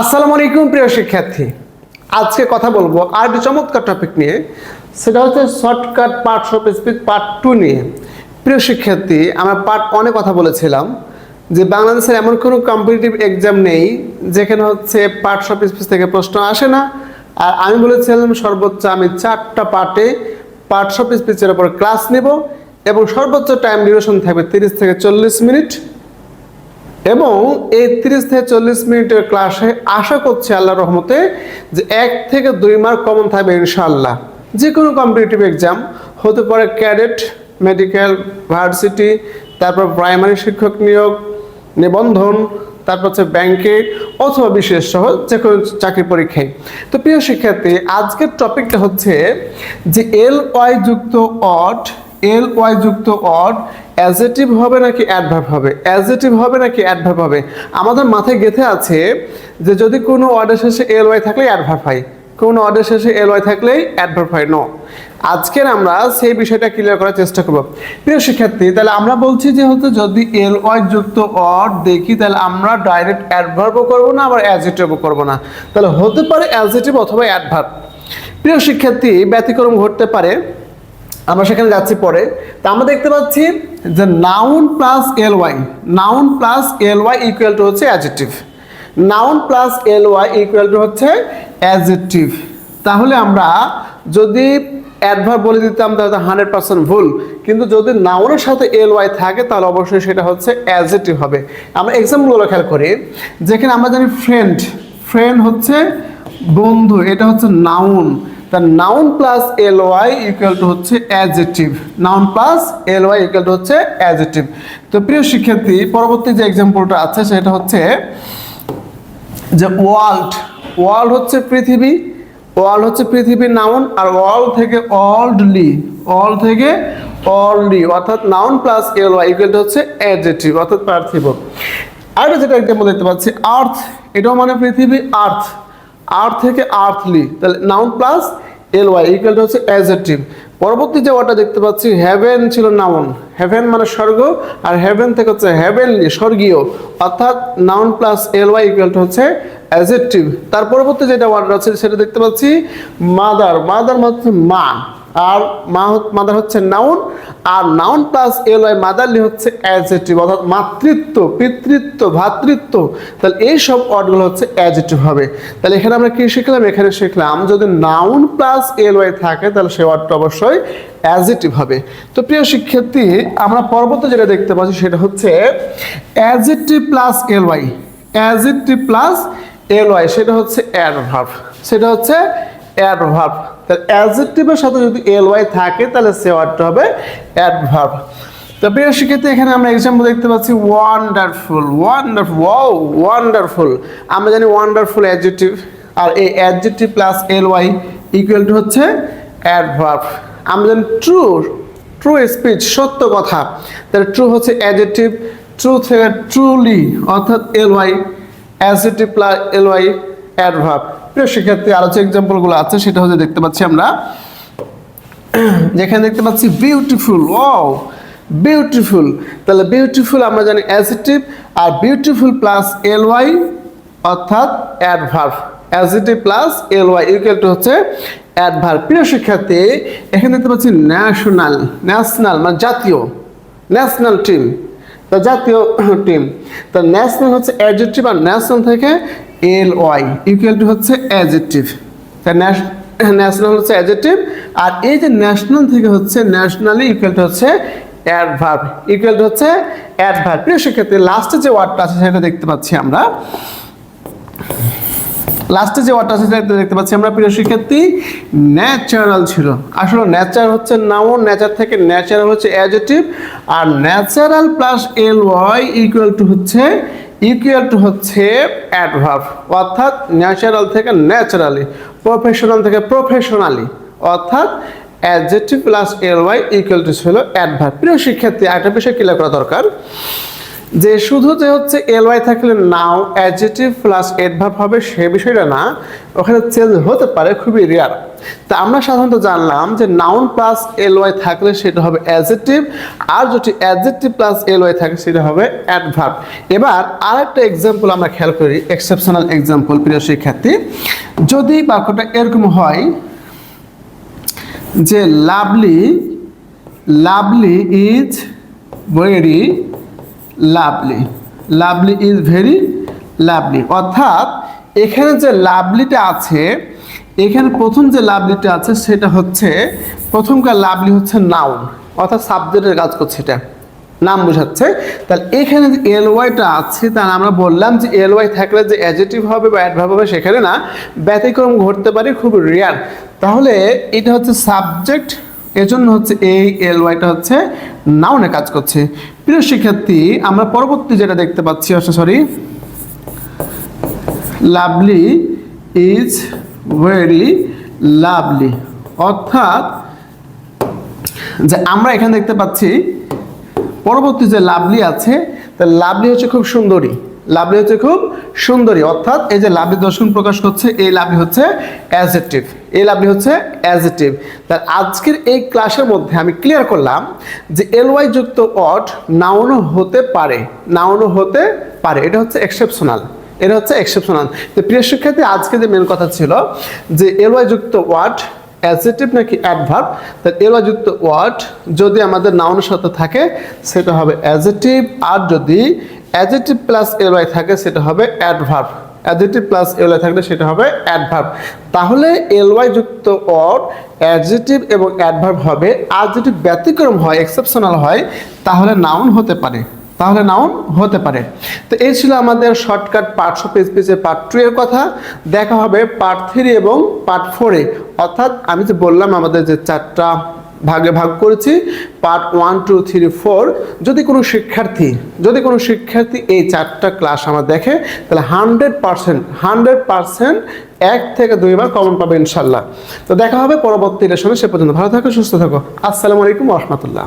আসসালামু আলাইকুম প্রিয় শিক্ষার্থী। আজকে কথা বলব আর একটি চমৎকার টপিক নিয়ে। সেটা হচ্ছে shortcut part of speech part two নিয়ে। প্রিয় শিক্ষার্থী, আমরা পার্ট অনে কথা বলেছিলাম যে বাংলাদেশের এমন কোনো কম্পিটিটিভ এক্সাম নেই যেখানে হচ্ছে পার্টস অফ স্পিচ থেকে প্রশ্ন আসে না। আর আমি বলেছিলাম সর্বোচ্চ আমি চারটা পার্টে পার্টস অফ স্পিচের ওপর ক্লাস নেব এবং সর্বোচ্চ টাইম ডিউরেশন থাকবে তিরিশ থেকে চল্লিশ মিনিট। এবং এই তিরিশ থেকে চল্লিশ মিনিটের ক্লাসে আশা করছি আল্লাহ রহমতে যে এক থেকে দুই মার্ক কমন থাকবে ইনশাল্লাহ যে কোনো কম্পিটিটিভ এক্সাম হতে পারে ক্যাডেট মেডিকেল ভার্সিটি তারপর প্রাইমারি শিক্ষক নিয়োগ, নিবন্ধন, তারপর হচ্ছে ব্যাংকে অথবা বিশেষ সহ যে কোনো চাকরি পরীক্ষায়। তো প্রিয় শিক্ষার্থী, আজকের টপিকটা হচ্ছে যে এল ওয়াই যুক্ত অট এল ওয়াই যুক্ত অড অ্যাজেটিভ হবে নাকি অ্যাডভার্ব হবে? অ্যাজেটিভ হবে নাকি অ্যাডভার্ব হবে? আমাদের মাথায় গেথে আছে যে যদি কোনো অর্ডার শেষে এল ওয়াই থাকলে অ্যাডভার্ব হয়। কোনো অর্ডার শেষে এল ওয়াই থাকলেই অ্যাডভার্ব হয় নো আজকের আমরা সেই বিষয়টা ক্লিয়ার করার চেষ্টা করব। প্রিয় শিক্ষার্থী, তাহলে আমরা বলছি যে হচ্ছে যদি এল ওয়াই যুক্ত অড দেখি, তাহলে আমরা ডাইরেক্ট অ্যাডভার্বও করব না, আবার অ্যাজেটিভও করব না। তাহলে হতে পারে অ্যাজেটিভ অথবা অ্যাডভার্ব প্রিয় শিক্ষার্থী, ব্যতিক্রম ঘটতে পারে। আমরা সেখানে যাচ্ছি পরে। তা আমরা দেখতে পাচ্ছি যে noun plus L Y noun plus L Y equal to হচ্ছে adjective noun plus L Y equal to হচ্ছে অ্যাজেটিভ তাহলে আমরা যদি অ্যাডভার বলে দিতাম, তাহলে হান্ড্রেড পার্সেন্ট ভুল। কিন্তু যদি নাউনের সাথে এল ওয়াই থাকে, তাহলে অবশ্যই সেটা হচ্ছে অ্যাজেটিভ হবে। আমরা এক্সাম্পলগুলো খেয়াল করি। যেখানে আমরা জানি ফ্রেন্ড ফ্রেন্ড হচ্ছে বন্ধু, এটা হচ্ছে নাউন তা noun plus L Y equal to হচ্ছে adjective noun plus L Y equal to হচ্ছে অ্যাজেটিভ তো প্রিয় শিক্ষার্থী, পরবর্তী যে এক্সাম্পলটা আছে, সেটা হচ্ছে যে ওয়ার্ল্ড ওয়ার্ল্ড হচ্ছে পৃথিবী ওয়ার্ল্ড হচ্ছে পৃথিবীর নাউন আর ওয়ার্ল্ড থেকে অল্ডলি অল থেকে অল্ডলি অর্থাৎ noun plus L Y equal to হচ্ছে অ্যাডজেটিভ অর্থাৎ পার্থিব। আর যেটা এক্সাম্পল দেখতে পাচ্ছি আর্থ এটাও মানে পৃথিবী আর্থ আর্থ থেকে আর্থলি তাহলে noun plus L Y equal to হচ্ছে অ্যাজেটিভ পরবর্তী যে ওয়ার্ডটা দেখতে পাচ্ছি হ্যাভেন ছিল নাউন হেভেন মানে স্বর্গ, আর হেভেন থেকে হচ্ছে হেভেনলি স্বর্গীয়। অর্থাৎ noun plus L Y equal to হচ্ছে অ্যাজেটিভ তার পরবর্তী যেটা ওয়ার্ড আছে, সেটা দেখতে পাচ্ছি মাদার মাদার হচ্ছে মা। আর মা মাদার হচ্ছে নাউন, আর noun plus L Y motherly হচ্ছে অ্যাজেটিভ অর্থাৎ মাতৃত্ব, পিতৃত্ব ভ্রাতৃত্ব তাহলে এই সব ওয়ার্ডগুলো হচ্ছে অ্যাজেটিভ হবে। তাহলে এখানে আমরা কি শিখলাম? এখানে শিখলাম যদি নাউন প্লাস এল ওয়াই থাকে, তাহলে সেই ওয়ার্ডটা অবশ্যই অ্যাজেটিভ হবে। তো প্রিয় শিক্ষার্থী, আমরা পরবর্তী যেটা দেখতে পাচ্ছি সেটা হচ্ছে adjective plus L Y adjective plus L Y সেটা হচ্ছে অ্যাডভার্ব সেটা হচ্ছে অ্যাডভার্ব তাহলে অ্যাজেটিভের সাথে যদি এল ওয়াই থাকে, তাহলে সে ওয়ার্ডটা হবে অ্যাডভার্ব তো প্রিয় শিক্ষার্থী এখানে আমরা এক্সাম্পল দেখতে পাচ্ছি ওয়ান্ডারফুল ওয়ান্ডারফুল ওয়াও ওয়ান্ডারফুল আমরা জানি ওয়ান্ডারফুল অ্যাডজেটিভ আর এই adjective plus L Y equal to হচ্ছে অ্যাডভার্ব আমরা জানি ট্রু ট্রু স্পিচ সত্য কথা। তাহলে ট্রু হচ্ছে অ্যাডজেটিভ ট্রু থেকে ট্রুলি অর্থাৎ L Y adjective plus L Y adverb প্রিয় শিক্ষার্থী আরও যে এক্সাম্পলগুলো আছে, সেটা হচ্ছে দেখতে পাচ্ছি আমরা। যেখানে দেখতে পাচ্ছি বিউটিফুল ও বিউটিফুল তাহলে বিউটিফুল আমরা জানি অ্যাজিটিভ আর বিউটিফুল প্লাস এল ওয়াই অর্থাৎ adverb adjective plus L Y equal to হচ্ছে অ্যাডভার্ব প্রিয় শিক্ষার্থী এখানে দেখতে পাচ্ছি ন্যাশনাল ন্যাশনাল মানে জাতীয় ন্যাশনাল টিম তো জাতীয় টিম তো ন্যাশনাল হচ্ছে অ্যাডজেক্টিভ আর ন্যাশনাল থেকে এল ওয়াই ইকুয়াল টু হচ্ছে অ্যাডজেক্টিভ তা ন্যাশনাল হচ্ছে অ্যাডজেক্টিভ আর এই যে ন্যাশনাল থেকে হচ্ছে ন্যাশনালি ইকুয়াল টু হচ্ছে অ্যাডভার্ব ইকুয়াল টু হচ্ছে অ্যাডভার্ব প্রিয় শিক্ষার্থী লাস্টে যে ওয়ার্ডটা আছে সেটা দেখতে পাচ্ছি আমরা। লাস্টে যে ওয়ার্ডটা আছে সেটা দেখতে পাচ্ছি আমরা, প্রিয় শিক্ষার্থী ন্যাচারাল ছিল। আসলে ন্যাচার হচ্ছে নাউন নেচার থেকে ন্যাচারাল হচ্ছে adjective R natural plus L Y equal to হচ্ছে ইকুয়াল টু হচ্ছে অ্যাডভার্ব অর্থাৎ ন্যাচারাল থেকে ন্যাচারালি প্রফেশনাল থেকে প্রফেশনালি অর্থাৎ adjective plus L Y equal to হলো অ্যাডভার্ব প্রিয় শিক্ষার্থী একটা বিষয় ক্লিয়ার করা দরকার। যে শুধু যে হচ্ছে এল ওয়াই থাকলে নাও অ্যাডজেটিভ প্লাস এডভার্ব হবে সে বিষয়টা না, ওখানে চেঞ্জ হতে পারে, খুবই রেয়ার তা আমরা সাধারণত জানলাম যে নাউন প্লাস এল ওয়াই থাকলে সেটা হবে অ্যাডজেটিভ আর যদি অ্যাডজেটিভ প্লাস এল ওয়াই থাকে সেটা হবে অ্যাডভার্ব এবার আর একটা এক্সাম্পল আমরা খেয়াল করি এক্সেপশনাল এক্সাম্পল প্রিয় শিক্ষার্থী। যদি বাক্যটা এরকম হয় যে lovely lovely is very lovely. Lovely is very lovely. অর্থাৎ এখানে যে লাভলিটা আছে, এখানে প্রথম যে লাভলিটা আছে সেটা হচ্ছে, প্রথমকার লাভলি হচ্ছে নাউন অর্থাৎ সাবজেক্টের কাজ করছে এটা। নাম বোঝাচ্ছে। তাহলে এখানে যে এল ওয়াইটা আছে তাহলে আমরা বললাম যে এল ওয়াই থাকলে যে অ্যাজেটিভ হবে বা অ্যাডভার্ব হবে সেখানে না ব্যতিক্রম ঘটতে পারে, খুব রেয়ার তাহলে এটা হচ্ছে সাবজেক্ট এজন্য হচ্ছে এই এল ওয়াইটা হচ্ছে নাউনে কাজ করছে। প্রিয় শিক্ষার্থী, আমরা পরবর্তী যেটা দেখতে পাচ্ছি sorry lovely is very lovely অর্থাৎ, যে আমরা এখানে দেখতে পাচ্ছি, পরবর্তী যে লাভলি আছে, তা লাভলি হচ্ছে খুব সুন্দরী। লাভলি হচ্ছে খুব সুন্দরী। অর্থাৎ, এই যে লাভলি দর্শন প্রকাশ করছে, এই লাভলি হচ্ছে অ্যাজেটিভ এই লাভলি হচ্ছে অ্যাজেটিভ তার আজকের এই ক্লাসের মধ্যে আমি ক্লিয়ার করলাম যে এলওয়াই যুক্ত অট নাউনও হতে পারে নাউনও হতে পারে। এটা হচ্ছে এক্সেপশনাল এটা হচ্ছে এক্সেপশনাল তো প্রিয় শিক্ষার্থী, আজকে যে মেন কথা ছিল যে এলওয়াই যুক্ত ওয়ার্ড অ্যাজেটিভ নাকি অ্যাডভার্ব তার এলওয়াই যুক্ত ওয়ার্ড যদি আমাদের নাউনের সাথে থাকে, সেটা হবে অ্যাজেটিভ আর যদি অ্যাজেটিভ প্লাস এলওয়াই থাকে, সেটা হবে অ্যাডভার্ব অ্যাডজেটিভ প্লাস এলওয়াই থাকলে সেটা হবে অ্যাডভার্ব তাহলে এলওয়াই যুক্ত ওয়ার্ড অ্যাডজেটিভ এবং অ্যাডভার্ব হবে আর যদি ব্যতিক্রম হয় এক্সেপশনাল হয়, তাহলে নাউন হতে পারে। তাহলে নাউন হতে পারে। তো এই ছিল আমাদের শর্টকাট পার্ট অফ স্পিচের পার্ট টু এর কথা। দেখা হবে পার্ট থ্রি এবং পার্ট ফোরে অর্থাৎ আমি যে বললাম আমাদের যে চারটা ভাগে ভাগ করেছি। Part one two three four যদি কোনো শিক্ষার্থী, যদি কোনো শিক্ষার্থী এই চারটা ক্লাস আমার দেখে, তাহলে হান্ড্রেড পারসেন্ট হান্ড্রেড পারসেন্ট এক থেকে দুইবার কমন পাবে ইনশাল্লাহ। তো দেখা হবে পরবর্তী রেশনে সে পর্যন্ত ভালো থাকো, সুস্থ থাকো। আসসালামু আলাইকুম রহমতুল্লাহ।